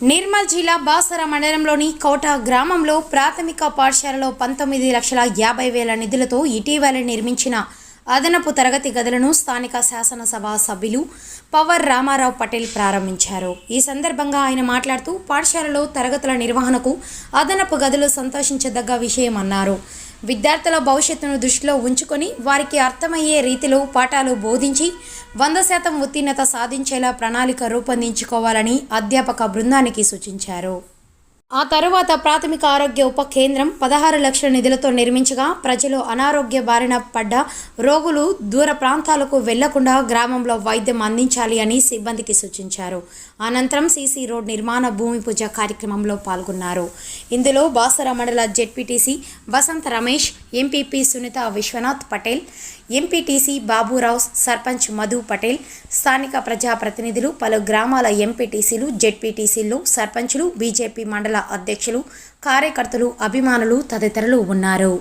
Nirmal జిల్లా బాసర మండలంలోని కోట గ్రామంలో ప్రాథమిక పాఠశాలలో పంతొమ్మిది లక్షల యాభై వేల నిధులతో ఇటీవల నిర్మించిన అదనపు తరగతి గదులను స్థానిక శాసనసభ సభ్యులు పవర్ రామారావు పటేల్ ప్రారంభించారు. ఈ సందర్భంగా ఆయన మాట్లాడుతూ పాఠశాలలో తరగతుల నిర్వహణకు అదనపు గదులు సంతోషించదగ్గ విషయమన్నారు. విద్యార్థుల భవిష్యత్తును దృష్టిలో ఉంచుకొని వారికి అర్థమయ్యే రీతిలో పాఠాలు బోధించి వంద శాతం ఉత్తీర్ణత సాధించేలా ప్రణాళిక రూపొందించుకోవాలని అధ్యాపక బృందానికి సూచించారు. ఆ తరువాత ప్రాథమిక ఆరోగ్య ఉప కేంద్రం పదహారు లక్షల నిధులతో నిర్మించగా ప్రజలు అనారోగ్య బారిన పడ్డ రోగులు దూర ప్రాంతాలకు వెళ్ళకుండా గ్రామంలో వైద్యం అందించాలి అని సిబ్బందికి సూచించారు. అనంతరం సీసీ రోడ్ నిర్మాణ భూమి పూజ కార్యక్రమంలో పాల్గొన్నారు. ఇందులో బాసర మండల ZPTC Vasantha Ramesh MPP Sunitha Vishwanath Patel MPTC Baburao sarpanch Madhu Patel స్థానిక ప్రజాప్రతినిధులు పలు గ్రామాల ఎంపీటీసీలు జెడ్పీటీసీలు సర్పంచులు బీజేపీ మండల అధ్యక్షులు కార్యకర్తలు అభిమానులు తదితరులు ఉన్నారు.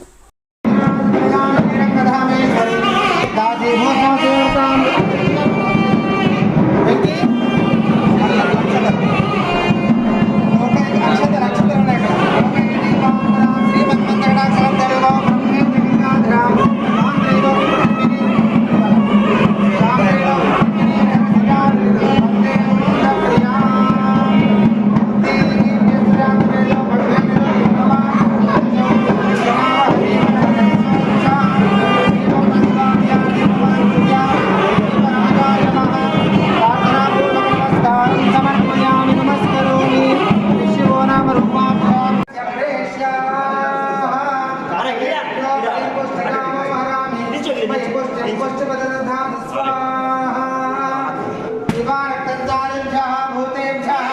हरिवश्च वदनधाम स्वाहा निवारकञ्चारेभ्यः भूतेभ्यः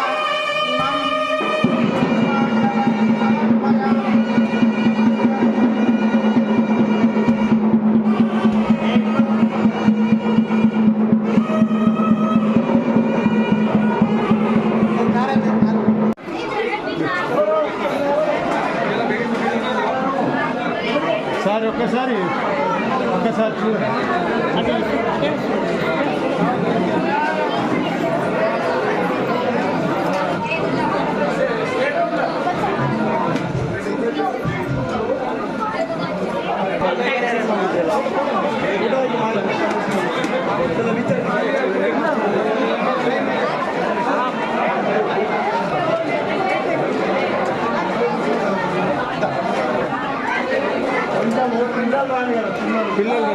Sorry, okay, sorry. ఒక్కసారి చూడండి పిల్లలు ఏ పిల్లలు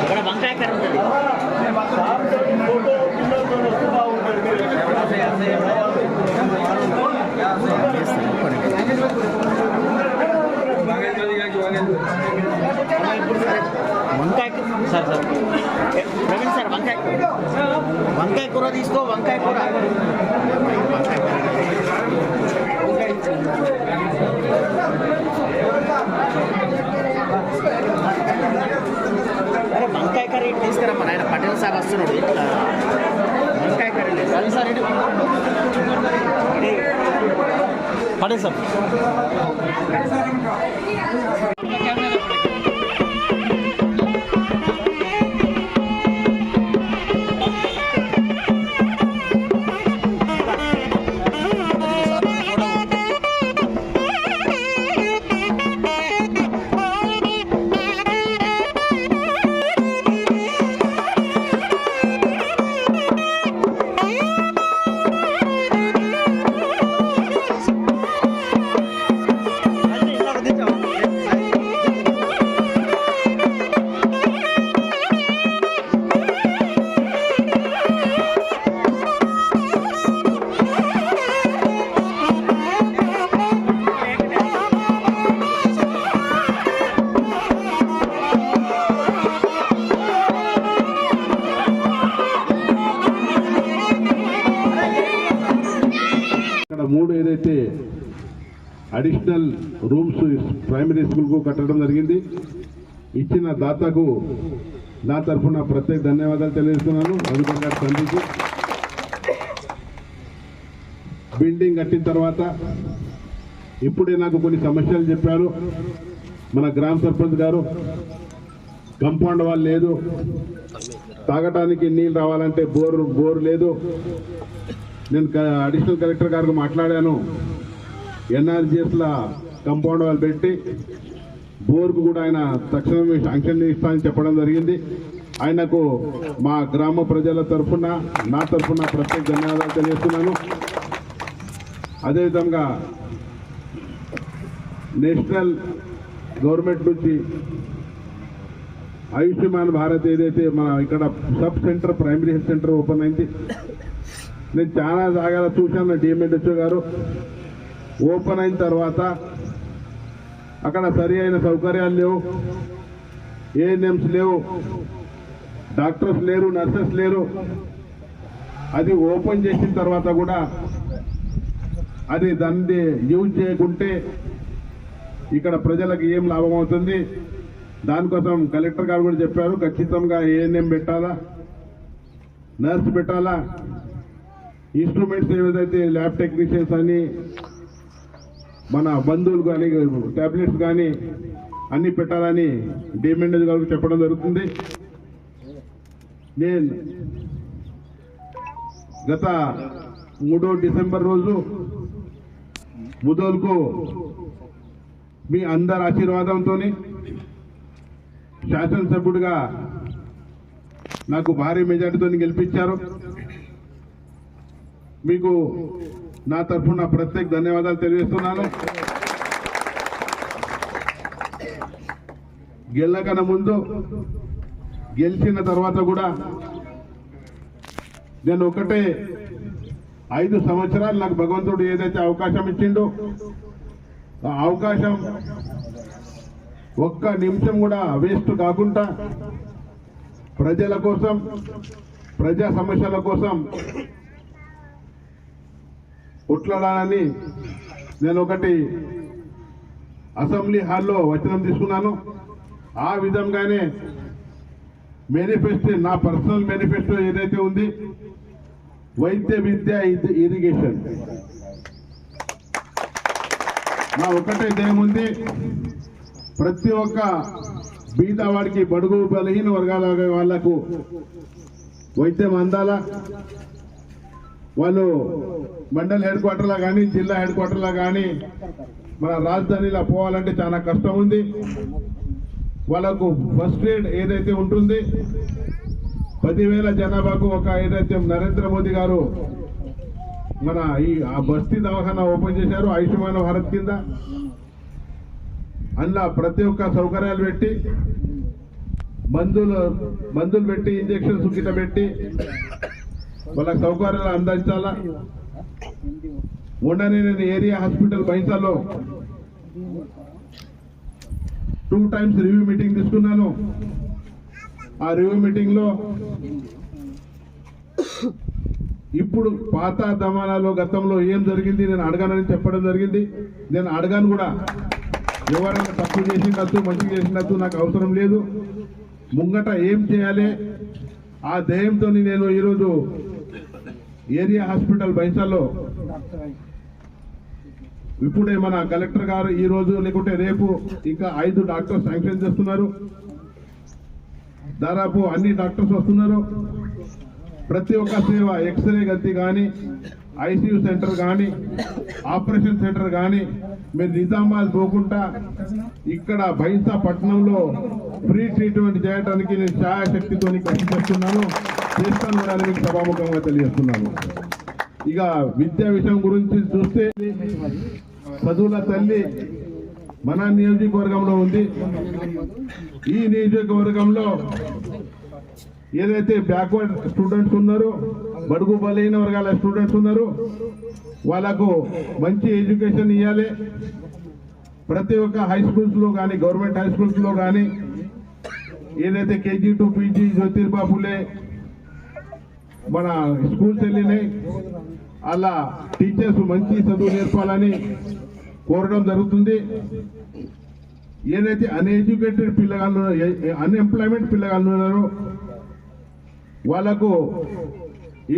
ఇక్కడ వంకాయ కర్ర ఉంటుంది వంకాయ సార్ సార్ ప్రవీణ్ సార్ వంకాయ వంకాయ కూర తీసుకో వంకాయ కూర వంకాయ కర్రీ ఇటు తీసుకురమ్మా నాయన పటేల్ సార్ వస్తున్నాడు ఇట్లా వంకాయ కర్రీ లేదు అది సార్ ఇటు ఇది పడే రూమ్స్ ప్రైమరీ స్కూల్కు కట్టడం జరిగింది. ఇచ్చిన దాతకు నా తరఫున ప్రత్యేక ధన్యవాదాలు తెలియజేస్తున్నాను. అధికంగా తండ్రికి బిల్డింగ్ కట్టిన తర్వాత ఇప్పుడే నాకు కొన్ని సమస్యలు చెప్పారు. మన గ్రామ సర్పంచ్ గారు కంపౌండ్ వాళ్ళు లేదు. తాగటానికి నీళ్ళు రావాలంటే బోర్ బోర్ లేదు. నేను క- అడిషనల్ కలెక్టర్ గారికి మాట్లాడాను. ఎన్ఆర్జిఎస్ల కంపౌండ్ వాళ్ళు పెట్టి బోర్కు కూడా ఆయన తక్షణమే శాంక్షన్ ఇస్తానని చెప్పడం జరిగింది. ఆయనకు మా గ్రామ ప్రజల తరఫున నా తరఫున ప్రత్యేక ధన్యవాదాలు తెలియజేస్తున్నాను. అదేవిధంగా నేషనల్ గవర్నమెంట్ నుంచి ఆయుష్మాన్ భారత్ ఏదైతే మన ఇక్కడ sub centre primary health centre open అయింది. నేను చాలా జాగాల చూశాను డిఎంఎడ్ఎస్ఓ గారు. ఓపెన్ అయిన తర్వాత అక్కడ సరి అయిన సౌకర్యాలు లేవు. ఏఎన్ఎంస్ లేవు. డాక్టర్స్ లేరు నర్సెస్ లేరు. అది ఓపెన్ చేసిన తర్వాత కూడా అది దాన్ని యూజ్ చేయకుంటే ఇక్కడ ప్రజలకు ఏం లాభం అవుతుంది? దానికోసం కలెక్టర్ గారు కూడా చెప్పారు ఖచ్చితంగా ఏఎన్ఎం పెట్టాలా? నర్స్ పెట్టాలా? ఇన్స్ట్రుమెంట్స్ ఏదైతే ల్యాబ్ టెక్నీషియన్స్ అని మన బంధువులు కానీ టాబ్లెట్స్ కానీ అన్నీ పెట్టాలని డిఎంఎండ్ గారు చెప్పడం జరుగుతుంది. నేను గత మూడో డిసెంబర్ రోజు ముదోల్కు మీ అందరి ఆశీర్వాదంతో శాసనసభ్యుడిగా నాకు భారీ మెజార్టీతో గెలిపించారు. మీకు నా తరఫున ప్రత్యేక ధన్యవాదాలు తెలియజేస్తున్నాను. గెలకన ముందు గెలిచిన తర్వాత కూడా నేను ఒకటే ఐదు సంవత్సరాలు నాకు భగవంతుడు ఏదైతే అవకాశం ఇచ్చిండో ఆ అవకాశం ఒక్క నిమిషం కూడా వేస్ట్ కాకుండా ప్రజల కోసం ప్రజా సమస్యల కోసం కొట్లాడాలని నేను ఒకటి అసెంబ్లీ హాల్లో వచనం తీసుకున్నాను. ఆ విధంగానే మేనిఫెస్టో నా పర్సనల్ మేనిఫెస్టో ఏదైతే ఉంది వైద్య విద్య ఇరిగేషన్. నా ఒకటే దేముంది ఉంది ప్రతి ఒక్క బీదవాడికి బడుగు బలహీన వర్గాల వాళ్ళకు వైద్యం అందాలా? వాళ్ళు మండల్ హెడ్ క్వార్టర్లో కానీ జిల్లా హెడ్ క్వార్టర్లో కానీ మన రాజధానిలో పోవాలంటే చాలా కష్టం ఉంది. వాళ్ళకు ఫస్ట్ ఎయిడ్ ఏదైతే ఉంటుంది పదివేల జనాభాకు ఒక ఏదైతే నరేంద్ర మోదీ గారు మన ఈ ఆ బస్తీ దవాఖానా ఓపెన్ చేశారు ఆయుష్మాన్ భారత్ కింద. అందులో ప్రతి ఒక్క సౌకర్యాలు పెట్టి మందులు మందులు పెట్టి ఇంజక్షన్స్ గిట్ట పెట్టి వాళ్ళకి సౌకర్యాలు అందించాలా? ఉండని నేను ఏరియా హాస్పిటల్ బైంసాలో టూ టైమ్స్ రివ్యూ మీటింగ్ తీసుకున్నాను. ఆ రివ్యూ మీటింగ్లో ఇప్పుడు పాత దమానాలో గతంలో ఏం జరిగింది నేను అడగానని చెప్పడం జరిగింది. నేను అడగాను కూడా. ఎవరైనా తప్పు చేసినట్టు మంచి చేసినట్టు నాకు అవసరం లేదు. ముంగట ఏం చేయాలి? ఆ ధ్యేయంతో నేను ఈరోజు ఏరియా హాస్పిటల్ బైసాల్లో ఇప్పుడే మన కలెక్టర్ గారు ఈ రోజు లేకుంటే రేపు ఇంకా ఐదు డాక్టర్స్ శాంక్షన్ చేస్తున్నారు. దాదాపు అన్ని డాక్టర్స్ వస్తున్నారు. ప్రతి ఒక్క సేవ ఎక్స్రే గతి కానీ ఐసీయూ సెంటర్ కానీ ఆపరేషన్ సెంటర్ కానీ మీరు నిజామాబాద్ పోకుండా ఇక్కడ బైంసా పట్టణంలో ఫ్రీ ట్రీట్మెంట్ చేయడానికి నేను ఛాయాశక్తితో కృషి చేస్తున్నాను చేస్తాను అని మీకు సభాముఖంగా తెలియజేస్తున్నాను. ఇక విద్యా విషయం గురించి చూస్తే చదువుల తల్లి మన నియోజకవర్గంలో ఉంది. ఈ నియోజకవర్గంలో ఏదైతే బ్యాక్వర్డ్ స్టూడెంట్స్ ఉన్నారో బడుగు బలైన వర్గాల స్టూడెంట్స్ ఉన్నారు వాళ్ళకు మంచి ఎడ్యుకేషన్ ఇవ్వాలి ప్రతి ఒక్క హై స్కూల్స్లో కానీ గవర్నమెంట్ హై స్కూల్స్లో కానీ ఏదైతే KG to PG Jyotirba Phule మన స్కూల్స్ వెళ్ళినాయి అలా టీచర్స్ మంచి చదువు నేర్పాలని కోరడం జరుగుతుంది. ఏదైతే అన్ఎడ్యుకేటెడ్ పిల్లగాళ్ళు అన్ఎంప్లాయ్మెంట్ పిల్లగాళ్ళు ఉన్నారో వాళ్ళకు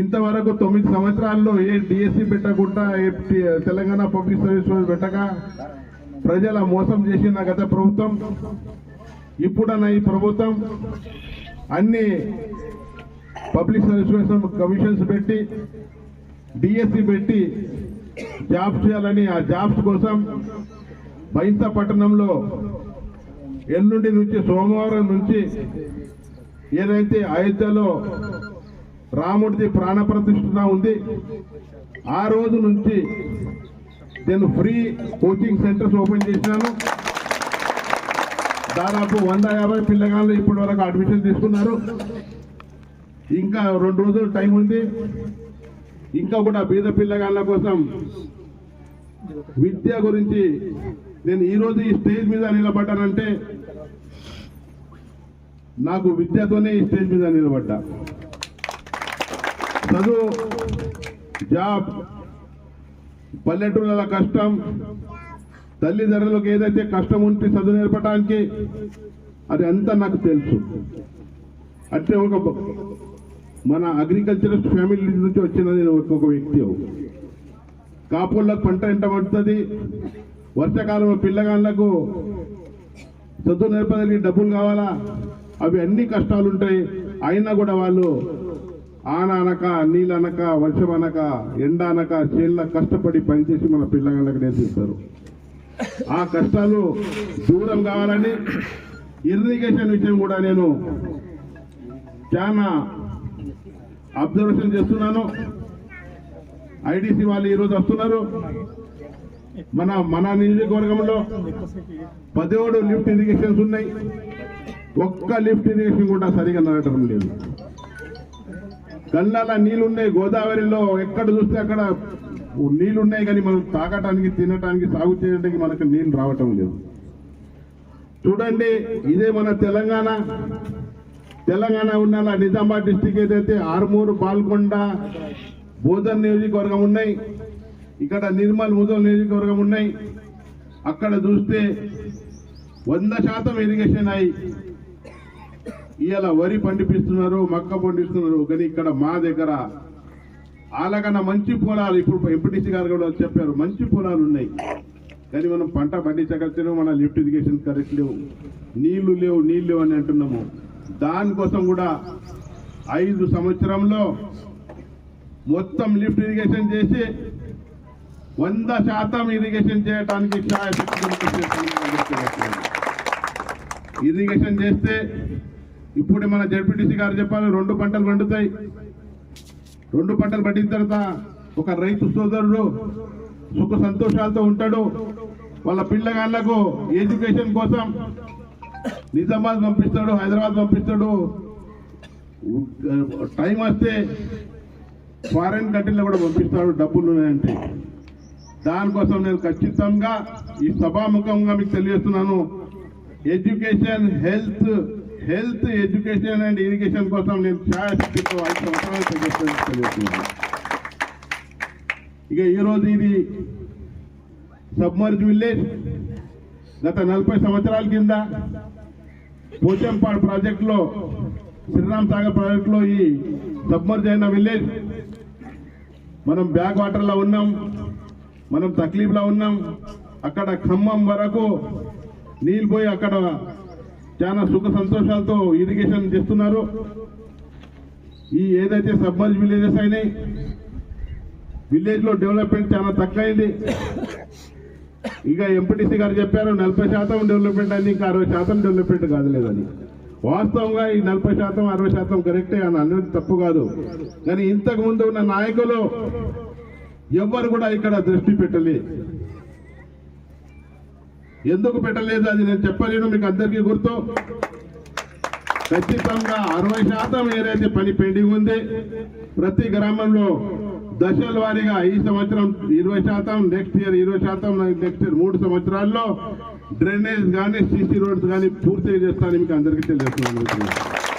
ఇంతవరకు తొమ్మిది సంవత్సరాల్లో ఏ డిఎస్సి పెట్టకుండా ఏ తెలంగాణ పబ్లిక్ సర్వీస్ పెట్టక ప్రజల మోసం చేసిన గత ప్రభుత్వం. ఇప్పుడన్న ఈ ప్రభుత్వం అన్ని పబ్లిక్ సర్వీస్ కమిషన్స్ పెట్టి డిఎస్సి పెట్టి జాబ్స్ చేయాలని ఆ జాబ్స్ కోసం బైంస పట్టణంలో ఎల్లుండి నుంచి సోమవారం నుంచి ఏదైతే అయోధ్యలో రాముడిది ప్రాణప్రతిష్ఠ ఉంది ఆ రోజు నుంచి నేను ఫ్రీ కోచింగ్ సెంటర్స్ ఓపెన్ చేసినాను దాదాపు వంద యాభై పిల్లగాళ్ళు ఇప్పటి వరకు అడ్మిషన్ తీసుకున్నారు. ఇంకా రెండు రోజులు టైం ఉంది. ఇంకా కూడా బీద పిల్లగాళ్ళ కోసం విద్య గురించి నేను ఈరోజు ఈ స్టేజ్ మీద నిలబడ్డానంటే నాకు విద్యతోనే ఈ స్టేజ్ మీద నిలబడ్డా. చదువు జాబ్ పల్లెటూళ్ళ కష్టం తల్లిదండ్రులకు ఏదైతే కష్టం ఉంటే చదువు నేర్పడానికి అది అంతా నాకు తెలుసు. అంటే ఒక మన అగ్రికల్చరల్ ఫ్యామిలీ నుంచి వచ్చిన నేను ఒక వ్యక్తి కాపుళ్ళకు పంట ఎంత పడుతుంది? వర్షాకాలం పిల్లగాళ్ళకు చదువు నేర్పడానికి డబ్బులు కావాలా? అవి అన్ని కష్టాలు ఉంటాయి అయినా కూడా వాళ్ళు ఆన అనక నీళ్ళు అనక వర్షం అనక ఎండ అనక చేళ్ళ కష్టపడి పనిచేసి మన పిల్లగాళ్ళకి నేర్పిస్తారు. ఆ కష్టాలు దూరం కావాలని ఇరిగేషన్ విషయం కూడా నేను చాలా అబ్జర్వేషన్ చేస్తున్నాను. ఐడిసి వాళ్ళు ఈరోజు వస్తున్నారు. మన మన నియోజకవర్గంలో పదిహేడు లిఫ్ట్ ఇరిగేషన్స్ ఉన్నాయి. ఒక్క లిఫ్ట్ ఇరిగేషన్ కూడా సరిగా నడటం లేదు. గల్లాల నీళ్ళున్నాయి గోదావరిలో ఎక్కడ చూస్తే అక్కడ నీళ్ళున్నాయి కానీ మనం తాగటానికి తినటానికి సాగు చేయడానికి మనకు నీళ్ళు రావటం లేదు. చూడండి ఇదే మన తెలంగాణ. తెలంగాణ ఉన్నలా నిజామాబాద్ డిస్టిక్ ఏదైతే ఆర్మూరు పాల్కొండ బోధన్ నియోజకవర్గం ఉన్నాయి ఇక్కడ నిర్మల్ ముదల్ నియోజకవర్గం ఉన్నాయి అక్కడ చూస్తే వంద శాతం ఇరిగేషన్ అయి ఇవాళ వరి పండిపిస్తున్నారు మక్క పండిస్తున్నారు కానీ ఇక్కడ మా దగ్గర అలాగన్నా మంచి పొలాలు ఇప్పుడు ఎంపీటీసీ గారు కూడా చెప్పారు మంచి పొలాలు ఉన్నాయి. కానీ మనం పంట పండించగలిగితే మన లిఫ్ట్ ఇరిగేషన్ కరెక్ట్ లేవు. నీళ్ళు లేవు నీళ్ళు లేవు అని అంటున్నాము. దానికోసం కూడా ఐదు సంవత్సరంలో మొత్తం లిఫ్ట్ ఇరిగేషన్ చేసి వంద శాతం ఇరిగేషన్ చేయడానికి ఇరిగేషన్ చేస్తే ఇప్పుడు మన జడ్పీటీసీ గారు చెప్పాలి రెండు పంటలు పండుతాయి. రెండు పంటలు పండిన తర్వాత ఒక రైతు సోదరుడు సుఖ సంతోషాలతో ఉంటాడు. వాళ్ళ పిల్లగాళ్ళకు ఎడ్యుకేషన్ కోసం నిజామాబాద్ పంపిస్తాడు హైదరాబాద్ పంపిస్తాడు. టైం వస్తే ఫారెన్ కంట్రీలో కూడా పంపిస్తాడు డబ్బులు ఉన్నాయంటే. దానికోసం నేను ఖచ్చితంగా ఈ సభాముఖంగా మీకు తెలియజేస్తున్నాను. Education health health education and irrigation కోసం నేను చాలా తెలియజేస్తున్నాను. ఇక ఈరోజు ఇది సబ్మర్జ్ విలేజ్ గత నలభై సంవత్సరాల కింద పోచంపాడు ప్రాజెక్టులో శ్రీరామ్ సాగర్ ప్రాజెక్టులో ఈ సబ్మర్జ్ అయిన విలేజ్. మనం బ్యాక్ వాటర్లో ఉన్నాం మనం తక్లీఫ్లో ఉన్నాం. అక్కడ ఖమ్మం వరకు నీళ్ళు పోయి అక్కడ చాలా సుఖ సంతోషాలతో ఇరిగేషన్ చేస్తున్నారు. ఈ ఏదైతే సబ్మర్జ్ విలేజెస్ అయినాయి విలేజ్లో డెవలప్మెంట్ చాలా తక్కువైంది. ఇక ఎంపీటీసీ గారు చెప్పారు నలభై శాతం డెవలప్మెంట్ అని ఇంకా అరవై శాతం డెవలప్మెంట్ కాదులేదని. వాస్తవంగా ఈ నలభై శాతం అరవై శాతం కరెక్టే అని అన్నది తప్పు కాదు. కానీ ఇంతకు ముందు ఉన్న నాయకులు ఎవ్వరు కూడా ఇక్కడ దృష్టి పెట్టలే. ఎందుకు పెట్టలేదు అది నేను చెప్పలేను మీకు అందరికీ గుర్తు. ఖచ్చితంగా అరవై శాతం ఏదైతే పని పెండింగ్ ఉంది ప్రతి గ్రామంలో దశల వారీగా ఈ సంవత్సరం ఇరవై శాతం నెక్స్ట్ ఇయర్ ఇరవై శాతం నెక్స్ట్ ఇయర్ మూడు సంవత్సరాల్లో డ్రైనేజ్ కానీ సిసి రోడ్స్ కానీ పూర్తిగా చేస్తానని మీకు అందరికీ తెలియజేస్తున్నాను.